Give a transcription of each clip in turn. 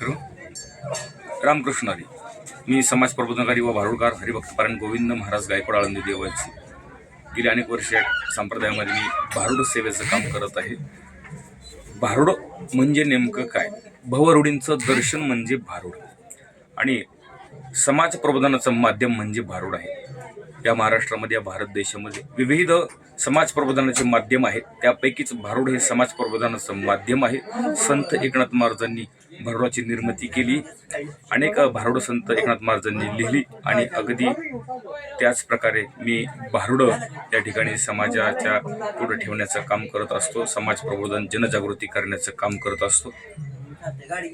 Hello. Ramakrishna Hari. मी समाज प्रबोधनकारी व भारुडकार हरिभक्त पारायण गोविंद महाराज गायकवाड आळंदी देवाची. गेली अनेक वर्षे या संप्रदायामध्ये मी भारुड सेवेचं काम करत आहे. भारुड म्हणजे नेमकं काय? भवरूढींचं दर्शन म्हणजे भारुड. आणि समाज प्रबोधनाचं माध्यम म्हणजे भारुड आहे. या महाराष्ट्रामध्ये या भारत देशामध्ये विविध समाज प्रबोधनाचे माध्यम आहेत. त्यापैकीच भारुड हे समाज प्रबोधनाचं माध्यम आहे. संत एकनाथ महाराजांनी भारुडाची निर्मिती केली. अनेक भारुड संत एकनाथ महाराजांनी लिहिली आणि अगदी त्याच प्रकारे मी भारुड या ठिकाणी समाजाच्या पुढे ठेवण्याचं काम करत असतो. समाज प्रबोधन जनजागृती करण्याचं काम करत असतो.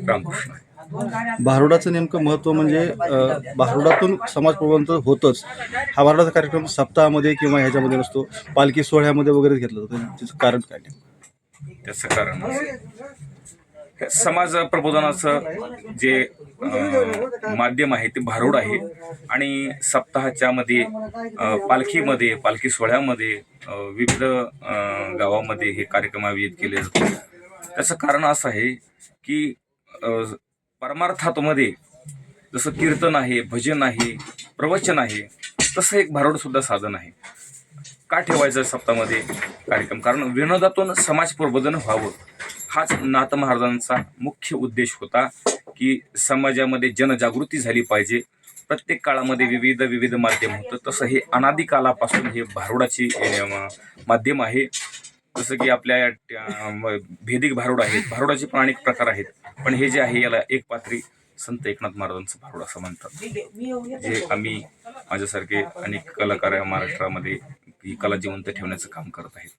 रामकृष्ण. भारुडाचं नेमकं महत्त्व म्हणजे भारुडातून समाज प्रबंध होतंच. हा भारुडाचा कार्यक्रम सप्ताहामध्ये किंवा ह्याच्यामध्ये नसतो. पालखी सोहळ्यामध्ये वगैरे घेतला जातो. त्याचं कारण काय त्याचं कारण म्हणजे, असं. समाज प्रबोधनाचं जे माध्यम आहे ते भारूड आहे. आणि सप्ताहाच्या मध्ये पालखीमध्ये पालखी सोहळ्यामध्ये विविध गावामध्ये हे कार्यक्रम आयोजित केले जातात. त्याचं कारण असं आहे की परमार्थातमध्ये जसं कीर्तन आहे भजन आहे प्रवचन आहे तसं एक भारूडसुद्धा साधन आहे. का ठेवायचं सप्तामध्ये कार्यक्रम? कारण विनोदातून समाज प्रबोधन व्हावं. हाच नाथ महाराजांचा मुख्य उद्देश होता की समाजामध्ये जनजागृती झाली पाहिजे. प्रत्येक काळामध्ये विविध विविध माध्यम होतं. तसं हे अनादिकालापासून हे भारुडाची माध्यम आहे. जसं की आपल्या भेदिक भारुड आहेत. भारुडाचे पण अनेक प्रकार आहेत. पण हे जे आहे याला एक पात्री संत एकनाथ महाराजांचं भारुड असं म्हणतात. जे आम्ही माझ्यासारखे अनेक कलाकार महाराष्ट्रामध्ये ही कला जिवंत ठेवण्याचं काम करत आहेत.